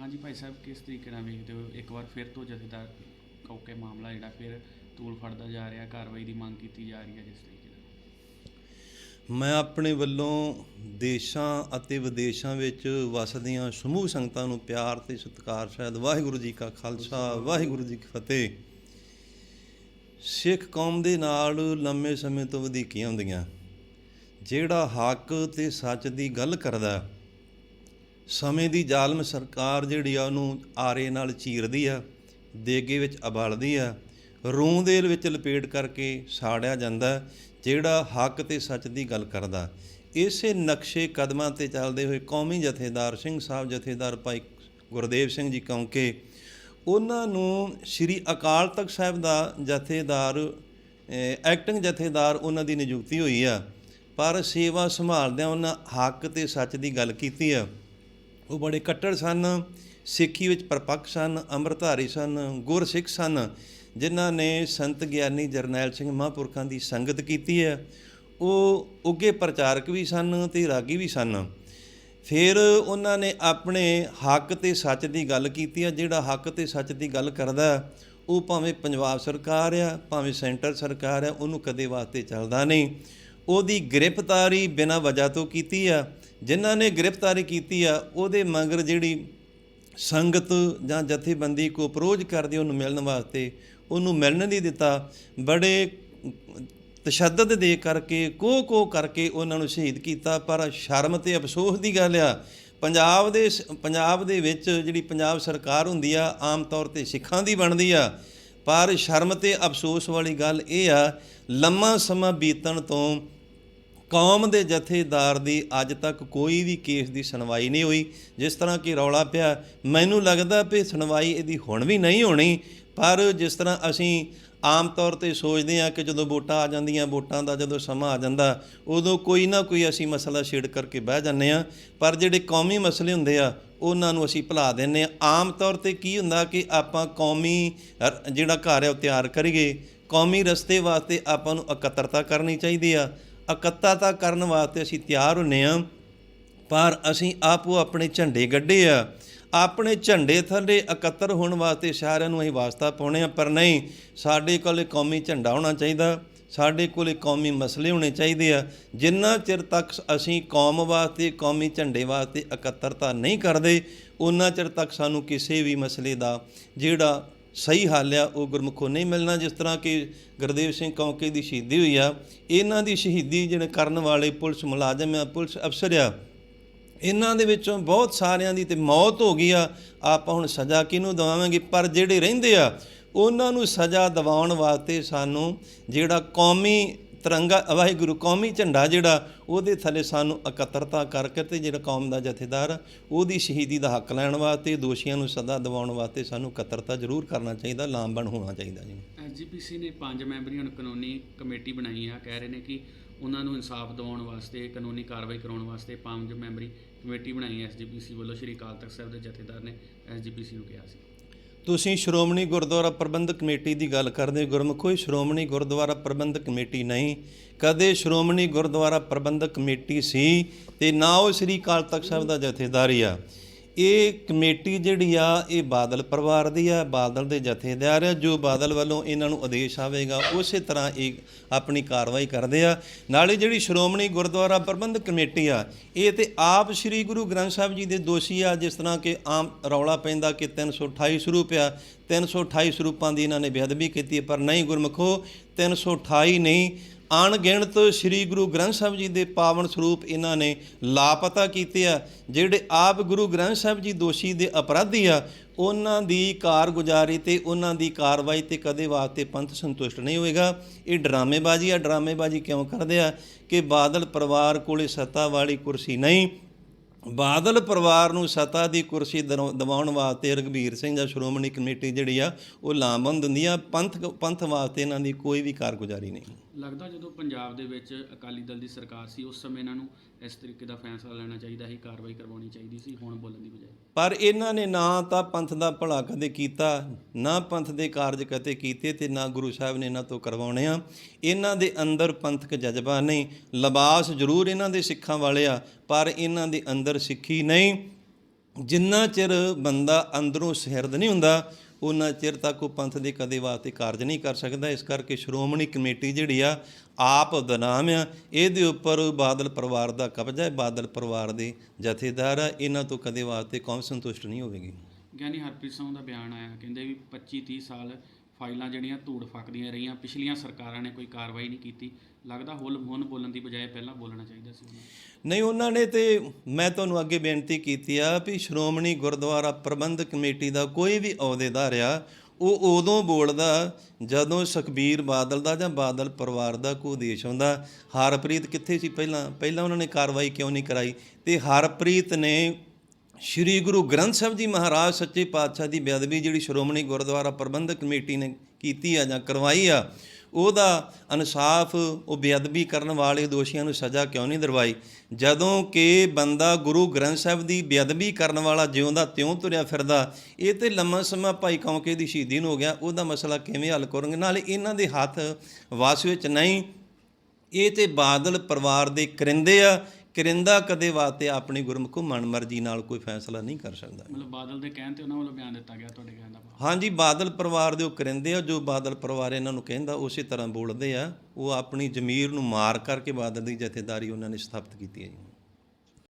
ਹਾਂਜੀ ਭਾਈ ਸਾਹਿਬ, ਕਿਸ ਤਰੀਕੇ ਨਾਲ ਵੇਖਦੇ ਹੋ? ਇੱਕ ਵਾਰ ਫਿਰ ਤੋਂ ਜਥੇਦਾਰ ਕੌਕੇ ਮਾਮਲਾ ਜਿਹੜਾ, ਫਿਰ ਤੂਲ ਫੜਦਾ ਜਾ ਰਿਹਾ, ਕਾਰਵਾਈ ਦੀ ਮੰਗ ਕੀਤੀ ਜਾ ਰਹੀ ਹੈ ਜਿਸ ਤਰੀਕੇ ਨਾਲ? ਮੈਂ ਆਪਣੇ ਵੱਲੋਂ ਦੇਸ਼ਾਂ ਅਤੇ ਵਿਦੇਸ਼ਾਂ ਵਿੱਚ ਵਸਦੀਆਂ ਸਮੂਹ ਸੰਗਤਾਂ ਨੂੰ ਪਿਆਰ ਤੇ ਸਤਿਕਾਰ ਸ਼ਾਇਦ ਵਾਹਿਗੁਰੂ ਜੀ ਕਾ ਖਾਲਸਾ, ਵਾਹਿਗੁਰੂ ਜੀ ਕੀ ਫਤਿਹ। ਸਿੱਖ ਕੌਮ ਦੇ ਨਾਲ ਲੰਮੇ ਸਮੇਂ ਤੋਂ ਵਧੀਕੀਆਂ ਹੁੰਦੀਆਂ। ਜਿਹੜਾ ਹੱਕ ਤੇ ਸੱਚ ਦੀ ਗੱਲ ਕਰਦਾ ਸਮੇਂ ਦੀ ਜ਼ਾਲਮ ਸਰਕਾਰ ਜਿਹੜੀ ਆ ਉਹਨੂੰ ਆਰੇ ਨਾਲ ਚੀਰਦੀ ਆ, ਦੇਗੇ ਵਿੱਚ ਅਬਾਲਦੀ ਆ, ਰੂੰ ਦੇ ਵਿੱਚ ਲਪੇਟ ਕਰਕੇ ਸਾੜਿਆ ਜਾਂਦਾ, ਜਿਹੜਾ ਹੱਕ ਤੇ ਸੱਚ ਦੀ ਗੱਲ ਕਰਦਾ। ਇਸੇ ਨਕਸ਼ੇ ਕਦਮਾਂ ਤੇ ਚੱਲਦੇ ਹੋਏ ਕੌਮੀ ਜਥੇਦਾਰ ਸਿੰਘ ਸਾਹਿਬ, ਜਥੇਦਾਰ ਭਾਈ ਗੁਰਦੇਵ ਸਿੰਘ ਜੀ ਕੌਂਕੇ, ਉਹਨਾਂ ਨੂੰ ਸ੍ਰੀ ਅਕਾਲ ਤਖਤ ਸਾਹਿਬ ਦਾ ਜਥੇਦਾਰ ਐਕਟਿੰਗ ਜਥੇਦਾਰ ਉਹਨਾਂ ਦੀ ਨਿਯੁਕਤੀ ਹੋਈ ਆ, ਪਰ ਸੇਵਾ ਸੰਭਾਲਦਿਆਂ ਉਹਨਾਂ ਹੱਕ ਤੇ ਸੱਚ ਦੀ ਗੱਲ ਕੀਤੀ ਆ। ਉਹ ਬੜੇ ਕੱਟੜ ਸਨ, ਸਿੱਖੀ ਵਿੱਚ ਪਰਪੱਕ ਸਨ, ਅੰਮ੍ਰਿਤਧਾਰੀ ਸਨ, ਗੁਰਸਿੱਖ ਸਨ, ਜਿਨ੍ਹਾਂ ਨੇ ਸੰਤ ਗਿਆਨੀ ਜਰਨੈਲ ਸਿੰਘ ਮਹਾਂਪੁਰਖਾਂ ਦੀ ਸੰਗਤ ਕੀਤੀ ਹੈ। ਉਹ ਉੱਗੇ ਪ੍ਰਚਾਰਕ ਵੀ ਸਨ ਤੇ ਰਾਗੀ ਵੀ ਸਨ। ਫਿਰ ਉਹਨਾਂ ਨੇ ਆਪਣੇ ਹੱਕ ਤੇ ਸੱਚ ਦੀ ਗੱਲ ਕੀਤੀ ਆ ਜਿਹੜਾ ਹੱਕ ਤੇ ਸੱਚ ਦੀ ਗੱਲ ਕਰਦਾ ਉਹ ਭਾਵੇਂ ਪੰਜਾਬ ਸਰਕਾਰ ਆ ਭਾਵੇਂ ਸੈਂਟਰ ਸਰਕਾਰ ਆ ਉਹਨੂੰ ਕਦੇ ਵਾਸਤੇ ਚੱਲਦਾ ਨਹੀਂ। ਉਹਦੀ ਗ੍ਰਿਫਤਾਰੀ ਬਿਨਾਂ ਵਜ੍ਹਾ ਤੋਂ ਕੀਤੀ ਆ ਜਿਨ੍ਹਾਂ ਨੇ ਗ੍ਰਿਫਤਾਰੀ ਕੀਤੀ ਆ, ਉਹਦੇ ਮਗਰ ਜਿਹੜੀ ਸੰਗਤ ਜਾਂ ਜਥੇਬੰਦੀ ਕੋ ਅਪਰੋਚ ਕਰਦੀ, ਉਹਨੂੰ ਮਿਲਣ ਵਾਸਤੇ ਉਹਨੂੰ ਮਿਲਣ ਨਹੀਂ ਦਿੱਤਾ। ਬੜੇ ਤਸ਼ੱਦਦ ਦੇ ਕਰਕੇ ਕੋ ਕੋ ਕਰਕੇ ਉਹਨਾਂ ਨੂੰ ਸ਼ਹੀਦ ਕੀਤਾ, ਪਰ ਸ਼ਰਮ ਤੇ ਅਫਸੋਸ ਦੀ ਗੱਲ ਆ, ਪੰਜਾਬ ਦੇ ਸ- ਪੰਜਾਬ ਦੇ ਵਿੱਚ ਜਿਹੜੀ ਪੰਜਾਬ ਸਰਕਾਰ ਹੁੰਦੀ ਆ, ਆਮ ਤੌਰ ਤੇ ਸਿੱਖਾਂ ਦੀ ਬਣਦੀ ਆ। ਪਰ ਸ਼ਰਮ ਤੇ ਅਫਸੋਸ ਵਾਲੀ ਗੱਲ ਇਹ ਆ, ਲੰਮਾ ਸਮਾਂ ਬੀਤਣ ਤੋਂ ਕੌਮ ਦੇ ਜਥੇਦਾਰ ਦੀ ਅੱਜ ਤੱਕ ਕੋਈ ਵੀ ਕੇਸ ਦੀ ਸੁਣਵਾਈ ਨਹੀਂ ਹੋਈ। ਜਿਸ ਤਰ੍ਹਾਂ ਕਿ ਰੌਲਾ ਪਿਆ, ਮੈਨੂੰ ਲੱਗਦਾ ਵੀ ਸੁਣਵਾਈ ਇਹਦੀ ਹੁਣ ਵੀ ਨਹੀਂ ਹੋਣੀ, ਪਰ ਜਿਸ ਤਰ੍ਹਾਂ ਅਸੀਂ ਆਮ ਤੌਰ ਤੇ ਸੋਚਦੇ ਹਾਂ ਕਿ ਜਦੋਂ ਵੋਟਾਂ ਆ ਜਾਂਦੀਆਂ, ਵੋਟਾਂ ਦਾ ਜਦੋਂ ਸਮਾਂ ਆ ਜਾਂਦਾ, ਉਦੋਂ ਕੋਈ ਨਾ ਕੋਈ ਅਸੀਂ ਮਸਲਾ ਛੇੜ ਕਰਕੇ ਬਹਿ ਜਾਂਦੇ ਹਾਂ। ਪਰ ਜਿਹੜੇ ਕੌਮੀ ਮਸਲੇ ਹੁੰਦੇ ਆ, ਉਹਨਾਂ ਨੂੰ ਅਸੀਂ ਭੁਲਾ ਦਿੰਦੇ ਆ ਆਮ ਤੌਰ ਤੇ ਕੀ ਹੁੰਦਾ ਕਿ ਆਪਾਂ ਕੌਮੀ ਜਿਹੜਾ ਘਰ ਹੈ ਉਹ ਤਿਆਰ ਕਰੀਏ। ਕੌਮੀ ਰਸਤੇ ਵਾਸਤੇ ਆਪਾਂ ਨੂੰ ਇਕੱਤਰਤਾ ਕਰਨੀ ਚਾਹੀਦੀ ਆ। ਇਕੱਤਰਤਾ ਕਰਨ ਵਾਸਤੇ ਅਸੀਂ ਤਿਆਰ ਹੁੰਨੇ ਆ, ਪਰ ਅਸੀਂ ਆਪੋ ਆਪਣੇ ਝੰਡੇ ਗੱਡੇ ਆ। ਆਪਣੇ ਝੰਡੇ ਥੱਲੇ ਇਕੱਤਰ ਹੋਣ ਵਾਸਤੇ ਸਾਰਿਆਂ ਨੂੰ ਅਸੀਂ ਵਾਸਤਾ ਪਾਉਣੇ ਆ, ਪਰ ਨਹੀਂ, ਸਾਡੇ ਕੋਲੇ ਕੌਮੀ ਝੰਡਾ ਹੋਣਾ ਚਾਹੀਦਾ। ਸਾਡੇ ਕੋਲੇ ਕੌਮੀ ਮਸਲੇ ਹੋਣੇ ਚਾਹੀਦੇ ਆ। ਜਿੰਨਾ ਚਿਰ ਤੱਕ ਅਸੀਂ ਕੌਮ ਵਾਸਤੇ, ਕੌਮੀ ਝੰਡੇ ਵਾਸਤੇ ਇਕੱਤਰਤਾ ਨਹੀਂ ਕਰਦੇ ਉਹਨਾਂ ਚਿਰ ਤੱਕ ਸਾਨੂੰ ਕਿਸੇ ਵੀ ਮਸਲੇ ਦਾ ਜਿਹੜਾ ਸਹੀ ਹੱਲ ਆ, ਉਹ ਗੁਰਮੁਖੋਂ ਨਹੀਂ ਮਿਲਣਾ, ਜਿਸ ਤਰ੍ਹਾਂ ਕਿ ਗੁਰਦੇਵ ਸਿੰਘ ਕੌਂਕੇ ਦੀ ਸ਼ਹੀਦੀ ਹੋਈ ਆ। ਇਹਨਾਂ ਦੀ ਸ਼ਹੀਦੀ ਜਿਹੜੇ ਕਰਨ ਵਾਲੇ ਪੁਲਿਸ ਮੁਲਾਜ਼ਮ ਆ, ਪੁਲਿਸ ਅਫਸਰ ਆ, ਇਹਨਾਂ ਦੇ ਵਿੱਚੋਂ ਬਹੁਤ ਸਾਰਿਆਂ ਦੀ ਤੇ ਮੌਤ ਹੋ ਗਈ ਆ। ਆਪਾਂ ਹੁਣ ਸਜ਼ਾ ਕਿਹਨੂੰ ਦਵਾਵਾਂਗੇ? ਪਰ ਜਿਹੜੇ ਰਹਿੰਦੇ ਆ, ਉਹਨਾਂ ਨੂੰ ਸਜ਼ਾ ਦਿਵਾਉਣ ਵਾਸਤੇ ਸਾਨੂੰ ਜਿਹੜਾ ਕੌਮੀ ਤਿਰੰਗਾ ਵਾਹਿਗੁਰੂ ਕੌਮੀ ਝੰਡਾ ਜਿਹੜਾ ਉਹਦੇ ਥੱਲੇ ਸਾਨੂੰ ਇਕੱਤਰਤਾ ਕਰਕੇ ਤੇ ਜਿਹੜਾ ਕੌਮ ਦਾ ਜਥੇਦਾਰ ਆ, ਉਹਦੀ ਸ਼ਹੀਦੀ ਦਾ ਹੱਕ ਲੈਣ ਵਾਸਤੇ ਦੋਸ਼ੀਆਂ ਨੂੰ ਸਜ਼ਾ ਦਿਵਾਉਣ ਵਾਸਤੇ ਸਾਨੂੰ ਇਕੱਤਰਤਾ ਜ਼ਰੂਰ ਕਰਨਾ ਚਾਹੀਦਾ ਲਾਮਬਣ ਹੋਣਾ ਚਾਹੀਦਾ ਜੀ। ਐਸਜੀਪੀਸੀ ਨੇ ਪੰਜ ਮੈਂਬਰੀ ਹੁਣ ਕਾਨੂੰਨੀ ਕਮੇਟੀ ਬਣਾਈ ਆ ਕਹਿ ਰਹੇ ਨੇ ਕਿ ਉਹਨਾਂ ਨੂੰ ਇਨਸਾਫ ਦਿਵਾਉਣ ਵਾਸਤੇ ਕਾਨੂੰਨੀ ਕਾਰਵਾਈ ਕਰਾਉਣ ਵਾਸਤੇ ਪੰਜ ਮੈਂਬਰੀ ਕਮੇਟੀ ਬਣਾਈ ਐਸਜੀਪੀਸੀ ਵੱਲੋਂ ਸ਼੍ਰੀ ਅਕਾਲ ਤਖਤ ਸਾਹਿਬ ਦੇ ਜਥੇਦਾਰ ਨੇ ਐਸਜੀਪੀਸੀ ਨੂੰ ਕਿਹਾ ਸੀ। ਤੁਸੀਂ ਸ਼੍ਰੋਮਣੀ ਗੁਰਦੁਆਰਾ ਪ੍ਰਬੰਧਕ ਕਮੇਟੀ ਦੀ ਗੱਲ ਕਰਦੇ ਹੋ, ਗੁਰਮੁਖੋ ਇਹ ਸ਼੍ਰੋਮਣੀ ਗੁਰਦੁਆਰਾ ਪ੍ਰਬੰਧਕ ਕਮੇਟੀ ਨਹੀਂ। ਕਦੇ ਸ਼੍ਰੋਮਣੀ ਗੁਰਦੁਆਰਾ ਪ੍ਰਬੰਧਕ ਕਮੇਟੀ ਸੀ ਤੇ ਨਾ ਉਹ ਸ੍ਰੀ ਅਕਾਲ ਤਖਤ ਸਾਹਿਬ ਦਾ ਜਥੇਦਾਰੀ ਆ। ਇਹ ਕਮੇਟੀ ਜਿਹੜੀ ਆ, ਇਹ ਬਾਦਲ ਪਰਿਵਾਰ ਦੀ ਆ, ਬਾਦਲ ਦੇ ਜਥੇਦਾਰ ਆ, ਜੋ ਬਾਦਲ ਵੱਲੋਂ ਇਹਨਾਂ ਨੂੰ ਆਦੇਸ਼ ਆਵੇਗਾ, ਉਸੇ ਤਰ੍ਹਾਂ ਇਹ ਆਪਣੀ ਕਾਰਵਾਈ ਕਰਦੇ ਆ। ਨਾਲੇ ਜਿਹੜੀ ਸ਼੍ਰੋਮਣੀ ਗੁਰਦੁਆਰਾ ਪ੍ਰਬੰਧਕ ਕਮੇਟੀ ਆ, ਇਹ ਤੇ ਆਪ ਸ੍ਰੀ ਗੁਰੂ ਗ੍ਰੰਥ ਸਾਹਿਬ ਜੀ ਦੇ ਦੋਸ਼ੀ ਆ, ਜਿਸ ਤਰ੍ਹਾਂ ਕਿ ਆਮ ਰੌਲਾ ਪੈਂਦਾ ਕਿ 328 ਸਰੂਪ ਆ 328 ਸਰੂਪਾਂ ਦੀ ਇਹਨਾਂ ਨੇ ਬੇਅਦਬੀ ਕੀਤੀ ਪਰ ਨਹੀਂ ਗੁਰਮਖੋ 328 ਨਹੀਂ। ਅਣਗਿਣਤ ਸ੍ਰੀ ਗੁਰੂ ਗ੍ਰੰਥ ਸਾਹਿਬ ਜੀ ਦੇ ਪਾਵਨ ਸਰੂਪ ਇਹਨਾਂ ਨੇ ਲਾਪਤਾ ਕੀਤੇ ਆ। ਜਿਹੜੇ ਆਪ ਗੁਰੂ ਗ੍ਰੰਥ ਸਾਹਿਬ ਜੀ ਦੋਸ਼ੀ ਦੇ ਅਪਰਾਧੀ ਆ, ਉਹਨਾਂ ਦੀ ਕਾਰਗੁਜ਼ਾਰੀ ਤੇ ਉਹਨਾਂ ਦੀ ਕਾਰਵਾਈ ਤੇ ਕਦੇ ਵਾਸਤੇ ਪੰਥ ਸੰਤੁਸ਼ਟ ਨਹੀਂ ਹੋਏਗਾ। ਇਹ ਡਰਾਮੇਬਾਜ਼ੀ ਆ। ਡਰਾਮੇਬਾਜ਼ੀ ਕਿਉਂ ਕਰਦੇ ਆ? ਕਿ ਬਾਦਲ ਪਰਿਵਾਰ ਕੋਲੇ ਸੱਤਾ ਵਾਲੀ ਕੁਰਸੀ ਨਹੀਂ, ਬਾਦਲ ਪਰਿਵਾਰ ਨੂੰ ਸੱਤਾ ਦੀ ਕੁਰਸੀ ਦਿਨੋ- ਦਿਵਾਉਣ ਵਾਸਤੇ ਰਗਵੀਰ ਸਿੰਘ ਜਾਂ ਸ਼੍ਰੋਮਣੀ ਕਮੇਟੀ ਜਿਹੜੀ ਆ, ਉਹ ਲਾਮਬੰਦ ਹੁੰਦੀ ਆ। ਪੰਥ ਪੰਥ ਵਾਸਤੇ ਇਹਨਾਂ ਦੀ ਕੋਈ ਵੀ ਕਾਰਗੁਜ਼ਾਰੀ ਨਹੀਂ। ਲੱਗਦਾ ਜਦੋਂ ਪੰਜਾਬ ਦੇ ਵਿੱਚ ਅਕਾਲੀ ਦਲ ਦੀ ਸਰਕਾਰ ਸੀ, ਉਸ ਸਮੇਂ ਇਹਨਾਂ ਨੂੰ ਇਸ ਤਰੀਕੇ ਦਾ ਫੈਸਲਾ ਲੈਣਾ ਚਾਹੀਦਾ ਸੀ, ਕਾਰਵਾਈ ਕਰਵਾਉਣੀ ਚਾਹੀਦੀ ਸੀ, ਹੁਣ ਬੋਲਣ ਦੀ ਬਜਾਏ। ਪਰ ਇਹਨਾਂ ਨੇ ਨਾ ਤਾਂ ਪੰਥ ਦਾ ਭਲਾ ਕਦੇ ਕੀਤਾ, ਨਾ ਪੰਥ ਦੇ ਕਾਰਜ ਕਦੇ ਕੀਤੇ ਤੇ ਨਾ ਗੁਰੂ ਸਾਹਿਬ ਨੇ ਇਹਨਾਂ ਤੋਂ ਕਰਵਾਉਣੇ ਆ। ਇਹਨਾਂ ਦੇ ਅੰਦਰ ਪੰਥਕ ਜਜ਼ਬਾ ਨਹੀਂ, ਲਿਬਾਸ ਜ਼ਰੂਰ ਇਹਨਾਂ ਦੇ ਸਿੱਖਾਂ ਵਾਲੇ ਆ, ਪਰ ਇਹਨਾਂ ਦੇ ਅੰਦਰ ਸਿੱਖੀ ਨਹੀਂ। ਜਿੰਨਾ ਚਿਰ ਬੰਦਾ ਅੰਦਰੋਂ ਸਹਿਰਦ ਨਹੀਂ ਹੁੰਦਾ ਉਹਨਾਂ ਚਿਰ ਤੱਕ ਉਹ ਪੰਥ ਦੇ ਕਦੇ ਵਾਸਤੇ ਕਾਰਜ ਨਹੀਂ ਕਰ ਸਕਦਾ। ਇਸ ਕਰਕੇ ਸ਼੍ਰੋਮਣੀ ਕਮੇਟੀ ਜਿਹੜੀ ਆ, ਆਪ ਬਦਨਾਮ ਆ। ਇਹਦੇ ਉੱਪਰ ਬਾਦਲ ਪਰਿਵਾਰ ਦਾ ਕਬਜ਼ਾ ਹੈ। ਬਾਦਲ ਪਰਿਵਾਰ ਦੇ ਜਥੇਦਾਰ ਆ। ਇਹਨਾਂ ਤੋਂ ਕਦੇ ਵਾਸਤੇ ਕੌਮ ਸੰਤੁਸ਼ਟ ਨਹੀਂ ਹੋਵੇਗੀ। ਗਿਆਨੀ ਹਰਪ੍ਰੀਤ ਸਿੰਘ ਦਾ ਬਿਆਨ ਆਇਆ। ਕਹਿੰਦੇ ਵੀ 25 30 ਸਾਲ ਫਾਈਲਾਂ ਜਿਹੜੀਆਂ ਧੂੜ ਫੱਕਦੀਆਂ ਰਹੀਆਂ, ਪਿਛਲੀਆਂ ਸਰਕਾਰਾਂ ਨੇ ਕੋਈ ਕਾਰਵਾਈ ਨਹੀਂ ਕੀਤੀ। ਲੱਗਦਾ ਹੁਲ ਹੁਣ ਬੋਲਣ ਦੀ ਬਜਾਏ ਪਹਿਲਾਂ ਬੋਲਣਾ ਚਾਹੀਦਾ ਸੀ ਨਹੀਂ, ਉਹਨਾਂ ਨੇ ਤੇ ਮੈਂ ਤੁਹਾਨੂੰ ਅੱਗੇ ਬੇਨਤੀ ਕੀਤੀ ਆ ਵੀ ਸ਼੍ਰੋਮਣੀ ਗੁਰਦੁਆਰਾ ਪ੍ਰਬੰਧਕ ਕਮੇਟੀ ਦਾ ਕੋਈ ਵੀ ਅਹੁਦੇਦਾਰ ਆ, ਉਹ ਉਦੋਂ ਬੋਲਦਾ ਜਦੋਂ ਸੁਖਬੀਰ ਬਾਦਲ ਦਾ ਜਾਂ ਬਾਦਲ ਪਰਿਵਾਰ ਦਾ ਕੋਈ ਉਦੇਸ਼ ਹੁੰਦਾ ਹਰਪ੍ਰੀਤ ਕਿੱਥੇ ਸੀ? ਪਹਿਲਾਂ ਪਹਿਲਾਂ ਉਹਨਾਂ ਨੇ ਕਾਰਵਾਈ ਕਿਉਂ ਨਹੀਂ ਕਰਾਈ? ਤੇ ਹਰਪ੍ਰੀਤ ਨੇ ਸ਼੍ਰੀ ਗੁਰੂ ਗ੍ਰੰਥ ਸਾਹਿਬ ਜੀ ਮਹਾਰਾਜ ਸੱਚੇ ਪਾਤਸ਼ਾਹ ਦੀ ਬੇਅਦਬੀ ਜਿਹੜੀ ਸ਼੍ਰੋਮਣੀ ਗੁਰਦੁਆਰਾ ਪ੍ਰਬੰਧਕ ਕਮੇਟੀ ਨੇ ਕੀਤੀ ਆ ਜਾਂ ਕਰਵਾਈ ਆ, ਉਹਦਾ ਇਨਸਾਫ, ਉਹ ਬੇਅਦਬੀ ਕਰਨ ਵਾਲੇ ਦੋਸ਼ੀਆਂ ਨੂੰ ਸਜ਼ਾ ਕਿਉਂ ਨਹੀਂ ਦਰਵਾਈ ਜਦੋਂ ਕਿ ਬੰਦਾ ਗੁਰੂ ਗ੍ਰੰਥ ਸਾਹਿਬ ਦੀ ਬੇਅਦਬੀ ਕਰਨ ਵਾਲਾ ਜਿਉਂਦਾ, ਤਿਉਂ ਤੁਰਿਆ ਫਿਰਦਾ, ਇਹ ਤੇ ਲੰਮਾ ਸਮਾਂ ਭਾਈ ਕੌਂਕੇ ਦੀ ਸ਼ਹੀਦੀ ਨੂੰ ਹੋ ਗਿਆ, ਉਹਦਾ ਮਸਲਾ ਕਿਵੇਂ ਹੱਲ ਕਰਨਗੇ? ਨਾਲੇ ਇਹਨਾਂ ਦੇ ਹੱਥ ਵਾਸ ਵਿੱਚ ਨਹੀਂ, ਇਹ ਤੇ ਬਾਦਲ ਪਰਿਵਾਰ ਦੇ ਕਰਿੰਦੇ ਆ ਕਰਿੰਦਾ ਕਦੇ ਵਾਸਤੇ ਆਪਣੀ ਗੁਰਮੁਖ ਮਨਮਰਜ਼ੀ ਨਾਲ ਕੋਈ ਫੈਸਲਾ ਨਹੀਂ ਕਰ ਸਕਦਾ। ਮਤਲਬ ਬਾਦਲ ਦੇ ਕਹਿਣ ਤੇ ਉਹਨਾਂ ਵੱਲੋਂ ਬਿਆਨ ਦਿੱਤਾ ਗਿਆ ਤੁਹਾਡੇ ਕਹਿਣ ਦਾ ਹਾਂਜੀ ਬਾਦਲ ਪਰਿਵਾਰ ਦੇ ਉਹ ਕਰਿੰਦੇ ਆ ਜੋ ਬਾਦਲ ਪਰਿਵਾਰ ਇਹਨਾਂ ਨੂੰ ਕਹਿੰਦਾ ਉਸੇ ਤਰ੍ਹਾਂ ਬੋਲਦੇ ਆ। ਉਹ ਆਪਣੀ ਜ਼ਮੀਰ ਨੂੰ ਮਾਰ ਕਰਕੇ ਬਾਦਲ ਦੀ ਜਥੇਦਾਰੀ ਉਹਨਾਂ ਨੇ ਸਥਾਪਿਤ ਕੀਤੀ ਹੈ ਜੀ।